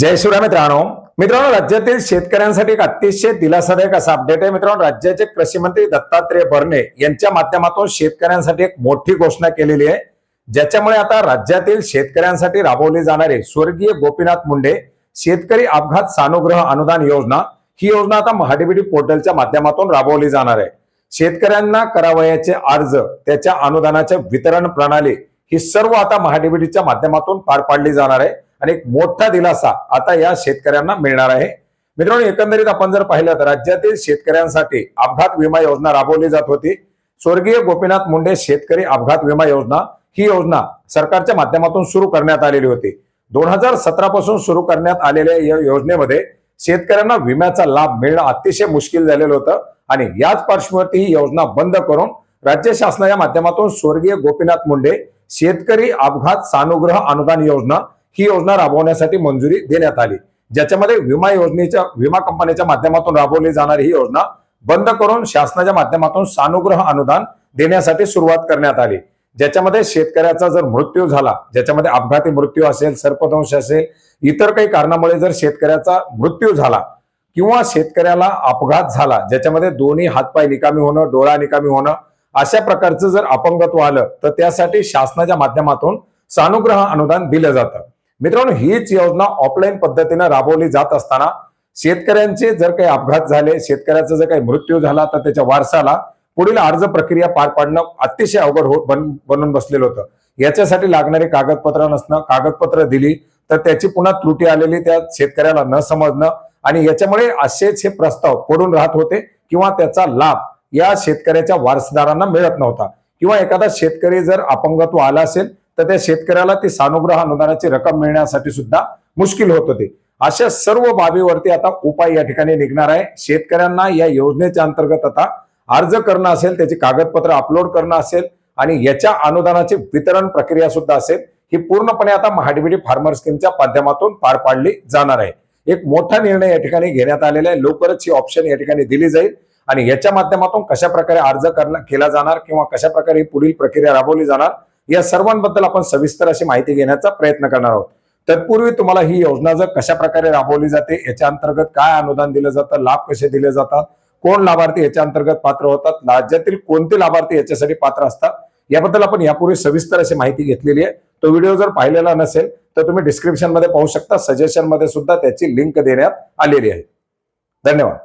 जय शिवराय मित्रांनो. मित्रांनो राज्यातील शेतकऱ्यांसाठी एक अतिशय दिलासादायक असा अपडेट आहे. मित्रांनो राज्याचे कृषी मंत्री दत्तात्रय भरणे यांच्या माध्यमातून शेतकऱ्यांसाठी एक मोठी घोषणा केलेली आहे. ज्याच्यामुळे आता राज्यातील शेतकऱ्यांसाठी राबवली जाणारी स्वर्गीय गोपीनाथ मुंडे शेतकरी अपघात सानुग्रह अनुदान योजना ही योजना आता महाडीबीडी पोर्टलच्या माध्यमातून राबवली जाणार आहे. शेतकऱ्यांना करावयाचे अर्ज त्याच्या अनुदानाचे वितरण प्रणाली ही सर्व आता महाडीबीडीच्या माध्यमातून पार पाडली जाणार आहे. आणि एक मोठा दिलासा आता या शेतकऱ्यांना मिळणार आहे. मित्रांनो एकंदरीत आपण जर पाहिलं तर राज्यातील शेतकऱ्यांसाठी अपघात विमा योजना राबवली जात होती. स्वर्गीय गोपीनाथ मुंडे शेतकरी अपघात विमा योजना ही योजना सरकारच्या माध्यमातून सुरू करण्यात आलेली होती. दोन हजार सतरा पासून सुरू करण्यात आलेल्या या योजनेमध्ये शेतकऱ्यांना विम्याचा लाभ मिळणं अतिशय मुश्किल झालेलं होतं आणि याच पार्श्वभूमीवरती ही योजना बंद करून राज्य शासनाच्या माध्यमातून स्वर्गीय गोपीनाथ मुंडे शेतकरी अपघात सानुग्रह अनुदान योजना ही योजना राबवण्यासाठी मंजुरी देण्यात आली. ज्याच्यामध्ये विमा योजनेच्या विमा कंपनीच्या माध्यमातून राबवली जाणारी ही योजना बंद करून शासनाच्या माध्यमातून सानुग्रह अनुदान देण्यासाठी सुरुवात करण्यात आली. ज्याच्यामध्ये शेतकऱ्याचा जर मृत्यू झाला ज्याच्यामध्ये अपघाती मृत्यू असेल सर्पदंश असेल इतर काही कारणामुळे जर शेतकऱ्याचा मृत्यू झाला किंवा शेतकऱ्याला अपघात झाला ज्याच्यामध्ये दोन्ही हातपाय निकामी होणं डोळा निकामी होणं अशा प्रकारचं जर अपंगत्व आलं तर त्यासाठी शासनाच्या माध्यमातून सानुग्रह अनुदान दिलं जातं. मित्रांनो हीच योजना ऑफलाईन पद्धतीनं राबवली जात असताना शेतकऱ्यांचे जर काही अपघात झाले शेतकऱ्याचा जर काही मृत्यू झाला तर त्याच्या वारसाला पुढील अर्ज प्रक्रिया पार पाडणं अतिशय अवघड हो बन बनून बसलेलं होतं. याच्यासाठी लागणारी कागदपत्र नसणं कागदपत्र दिली तर त्याची पुन्हा त्रुटी आलेली त्या शेतकऱ्याला न समजणं आणि याच्यामुळे असेच हे प्रस्ताव पडून राहत होते किंवा त्याचा लाभ या शेतकऱ्याच्या वारसदारांना मिळत नव्हता. किंवा एखादा शेतकरी जर अपंगत्व आला असेल तर त्या शेतकऱ्याला ती सानुग्रह अनुदानाची रक्कम मिळण्यासाठी सुद्धा मुश्किल होत होते. अशा सर्व बाबीवरती आता उपाय या ठिकाणी निघणार आहे. शेतकऱ्यांना या योजनेच्या अंतर्गत आता अर्ज करणं असेल त्याची कागदपत्र अपलोड करणं असेल आणि याच्या अनुदानाची वितरण प्रक्रिया सुद्धा असेल ही पूर्णपणे आता महाडीबीडी फार्मर स्कीमच्या माध्यमातून पार पाडली जाणार आहे. एक मोठा निर्णय या ठिकाणी घेण्यात आलेला आहे. लवकरच ही ऑप्शन या ठिकाणी दिली जाईल आणि याच्या माध्यमातून कशा प्रकारे अर्ज करणं केला जाणार किंवा कशा प्रकारे ही पुढील प्रक्रिया राबवली जाणार या सर्वांबद्दल आपण सविस्तर अशी माहिती घेण्याचा प्रयत्न करणार आहोत. तत्पूर्वी तुम्हाला ही योजना जर कशा प्रकारे राबवली जाते याच्या अंतर्गत काय अनुदान दिलं जातं लाभ कसे दिले जातात कोण लाभार्थी याच्या अंतर्गत पात्र होतात राज्यातील कोणते लाभार्थी याच्यासाठी पात्र असतात याबद्दल आपण यापूर्वी सविस्तर अशी माहिती घेतलेली आहे. तो व्हिडिओ जर पाहिलेला नसेल तर तुम्ही डिस्क्रिप्शनमध्ये पाहू शकता सजेशनमध्ये सुद्धा त्याची लिंक देण्यात आलेली आहे. धन्यवाद.